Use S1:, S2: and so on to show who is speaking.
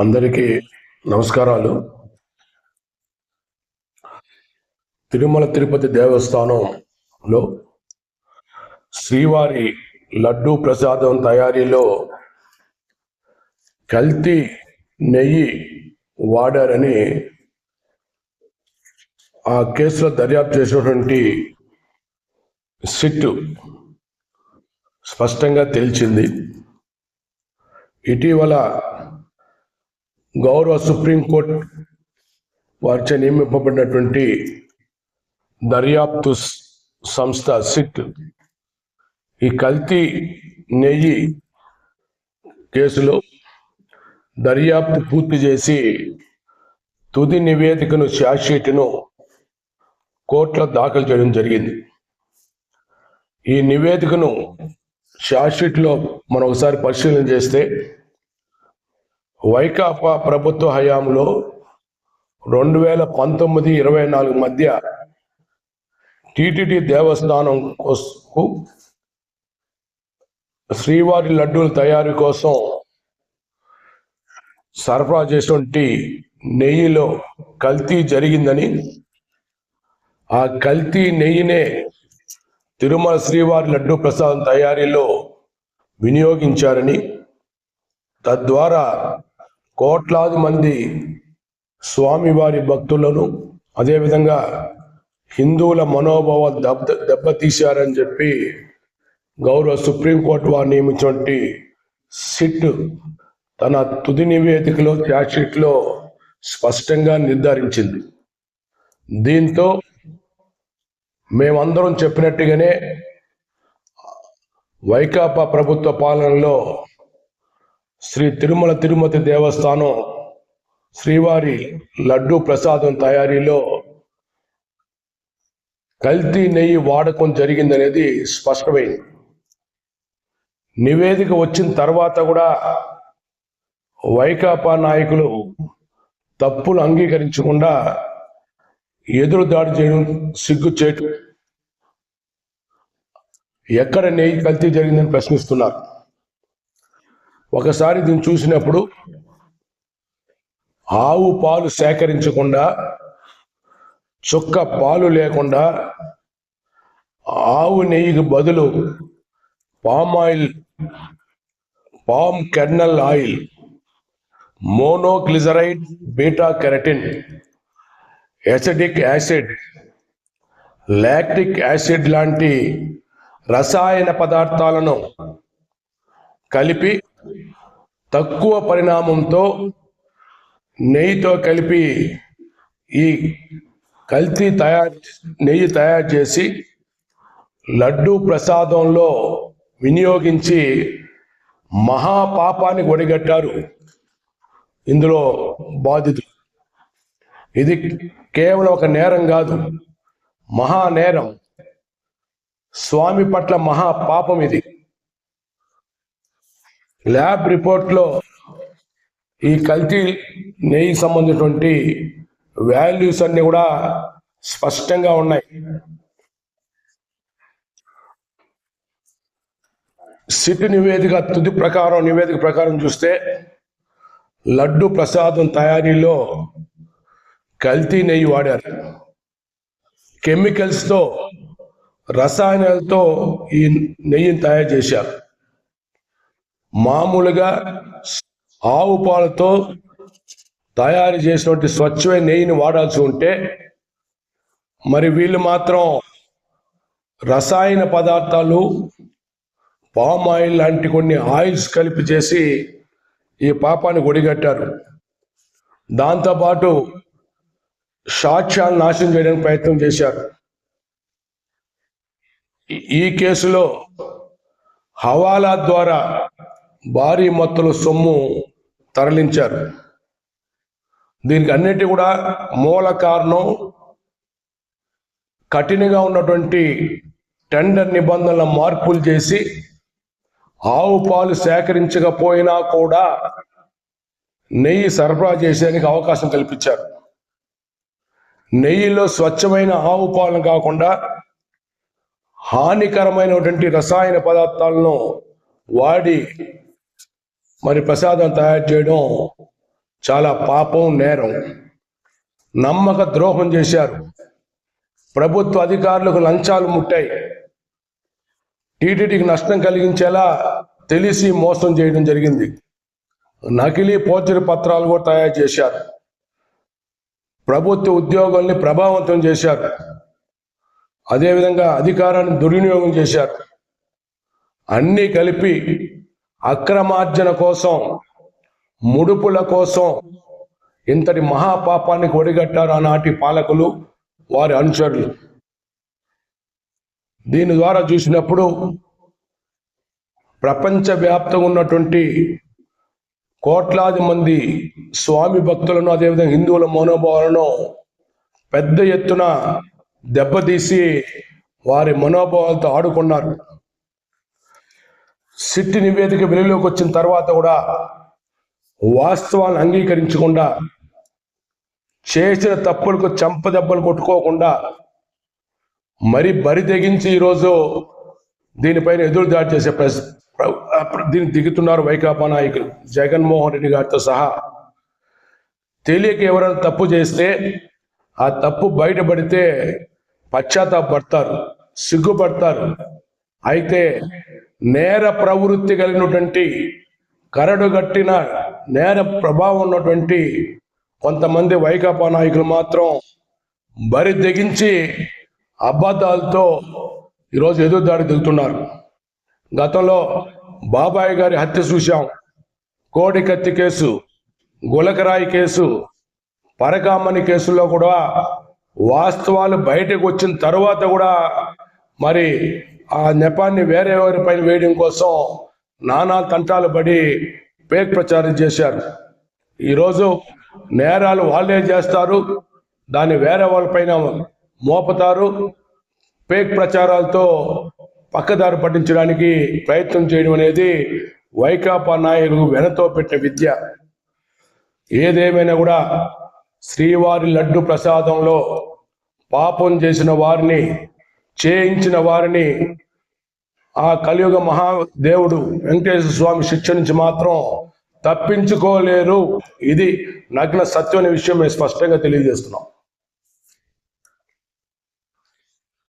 S1: అందరికీ నమస్కారాలు. తిరుమల తిరుపతి దేవస్థానంలో శ్రీవారి లడ్డూ ప్రసాదం తయారీలో కల్తీ నెయ్యి వాడారని ఆ కేసులో దర్యాప్తు చేసినటువంటి సిట్ స్పష్టంగా తెలిసింది. ఇటీవల గౌరవ సుప్రీంకోర్టు వారిచే నియమింపబడినటువంటి దర్యాప్తు సంస్థ సిట్ ఈ కల్తీ నెయ్యి కేసులో దర్యాప్తు పూర్తి చేసి తుది నివేదికను షాషీట్ను కోర్టులో దాఖలు చేయడం జరిగింది. ఈ నివేదికను షార్ట్షీట్లో మనం ఒకసారి పరిశీలన చేస్తే వైకాపా ప్రభుత్వ హయాంలో రెండు వేల పంతొమ్మిది ఇరవై నాలుగు మధ్య టిటిడి దేవస్థానం కోసకు శ్రీవారి లడ్డూల తయారీ కోసం సరఫరా చేసినటువంటి నెయ్యిలో కల్తీ జరిగిందని ఆ కల్తీ నెయ్యినే తిరుమల శ్రీవారి లడ్డూ ప్రసాదం తయారీలో వినియోగించారని తద్వారా కోట్లాది మంది స్వామివారి భక్తులను అదేవిధంగా హిందువుల మనోభావ దెబ్బ దెబ్బతీశారని చెప్పి గౌరవ సుప్రీంకోర్టు వారు నియమించినటువంటి సిట్ తన తుది నివేదికలో ఛార్జ్షీట్లో స్పష్టంగా నిర్ధారించింది. దీంతో మేమందరం చెప్పినట్టుగానే వైకాపా ప్రభుత్వ పాలనలో శ్రీ తిరుమల తిరుమతి దేవస్థానం శ్రీవారి లడ్డూ ప్రసాదం తయారీలో కల్తీ నెయ్యి వాడకం జరిగిందనేది స్పష్టమైంది. నివేదిక వచ్చిన తర్వాత కూడా వైకాపా నాయకులు తప్పులు అంగీకరించకుండా ఎదురు దాడి చేయడం సిగ్గు చేయటం ఎక్కడ నెయ్యి కల్తీ జరిగిందని ప్రశ్నిస్తున్నారు? ఒకసారి దీన్ని చూసినప్పుడు ఆవు పాలు సేకరించకుండా చుక్క పాలు లేకుండా ఆవు నెయ్యికి బదులు palm oil palm kernel oil monoglyceride beta keratin acidic acid lactic acid లాంటి రసాయన పదార్థాలను కలిపి తక్కువ పరిణామంతో నెయ్యితో కలిపి ఈ కల్తీ తయారు నెయ్యి తయారు చేసి లడ్డూ ప్రసాదంలో వినియోగించి మహాపాపాన్ని ఒడిగట్టారు. ఇందులో బాధితులు. ఇది కేవలం ఒక నేరం కాదు మహా నేరం. స్వామి పట్ల మహా పాపం ఇది. ల్యాబ్ రిపోర్ట్లో ఈ కల్తీ నెయ్యి సంబంధించినటువంటి వాల్యూస్ అన్ని కూడా స్పష్టంగా ఉన్నాయి. సిట్ నివేదిక తుది ప్రకారం నివేదిక ప్రకారం చూస్తే లడ్డు ప్రసాదం తయారీలో కల్తీ నెయ్యి వాడారు. కెమికల్స్తో రసాయనాలతో ఈ నెయ్యిని తయారు చేశారు. మామూలుగా ఆవు పాలతో తయారు చేసినటువంటి స్వచ్ఛమైన నెయ్యిని వాడాల్సి ఉంటే మరి వీళ్ళు మాత్రం రసాయన పదార్థాలు పామ్ ఆయిల్ లాంటి కొన్ని ఆయిల్స్ కలిపి చేసి ఈ పాపాన్ని ఒడిగట్టారు. దాంతోపాటు సాక్ష్యాలు నాశనం చేయడానికి ప్రయత్నం చేశారు. ఈ- ఈ కేసులో హవాలా ద్వారా భారీ మొత్తంలో సొమ్ము తరలించారు. దీనికి అన్నిటి కూడా మూల కారణం కఠినంగా ఉన్నటువంటి టెండర్ నిబంధనల మార్పులు చేసి ఆవు పాలు సేకరించకపోయినా కూడా నెయ్యి సరఫరా చేసేందుకు అవకాశం కల్పించారు. నెయ్యిలో స్వచ్ఛమైన ఆవు పాలను కాకుండా హానికరమైనటువంటి రసాయన పదార్థాలను వాడి మరి ప్రసాదం తయారు చేయడం చాలా పాపం నేరం. నమ్మక ద్రోహం చేశారు. ప్రభుత్వ అధికారులకు లంచాలు ముట్టాయి. టీటీడీకి నష్టం కలిగించేలా తెలిసి మోసం చేయడం జరిగింది. నకిలీ పోచరి పత్రాలు కూడా తయారు చేశారు. ప్రభుత్వ ఉద్యోగుల్ని ప్రభావితం చేశారు. అదేవిధంగా అధికారాన్ని దుర్వినియోగం చేశారు. అన్నీ కలిపి అక్రమార్జన కోసం ముడుపుల కోసం ఇంతటి మహాపాపానికి ఒడిగట్టారు ఆనాటి పాలకులు వారి అనుచరులు. దీని ద్వారా చూసినప్పుడు ప్రపంచవ్యాప్తంగా ఉన్నటువంటి కోట్లాది మంది స్వామి భక్తులను అదేవిధంగా హిందువుల మనోభావాలను పెద్ద ఎత్తున దెబ్బతీసి వారి మనోభావాలతో ఆడుకున్నారు. సిట్టి నివేదిక వెలుగులోకి వచ్చిన తర్వాత కూడా వాస్తవాన్ని అంగీకరించకుండా చేసిన తప్పులకు చెంప దెబ్బలు కొట్టుకోకుండా మరి బరి తెగించి ఈరోజు దీనిపైన ఎదురు దాడి చేసే ప్రస్ దీన్ని దిగుతున్నారు వైకాపా నాయకులు. జగన్మోహన్ రెడ్డి గారితో సహా తెలియక ఎవరైనా తప్పు చేస్తే ఆ తప్పు బయటపడితే పశ్చాత్తాపడతారు సిగ్గుపడతారు. అయితే నేర ప్రవృత్తి కలిగినటువంటి కరడుగట్టిన నేర ప్రభావం ఉన్నటువంటి కొంతమంది వైకాపా నాయకులు మాత్రం బరి తెగించి అబద్ధాలతో ఈరోజు ఎదురుదాడి దిగుతున్నారు. గతంలో బాబాయ్ గారి హత్య చూశాం. కోడి కత్తి కేసు గులకరాయి కేసు పరకామణి కేసుల్లో కూడా వాస్తవాలు బయటకు వచ్చిన తర్వాత కూడా మరి ఆ నెపాన్ని వేరే పైన వేయడం కోసం నానా తంటాలు పడి పేక్ ప్రచారం చేశారు. ఈరోజు నేరాలు వాళ్ళే చేస్తారు దాన్ని వేరే వాళ్ళపైన మోపుతారు పేక్ ప్రచారాలతో పక్కదారి పట్టించడానికి ప్రయత్నం చేయడం అనేది వైకాపా నాయకులు వెనతో పెట్టిన విద్య. ఏదేమైనా కూడా శ్రీవారి లడ్డు ప్రసాదంలో పాపం చేసిన వారిని చేయించిన వారిని ఆ కలియుగ మహాదేవుడు వెంకటేశ్వర స్వామి శిక్ష నుంచి మాత్రం తప్పించుకోలేరు. ఇది నగ్న సత్యమైన విషయం మేము స్పష్టంగా తెలియజేస్తున్నాం.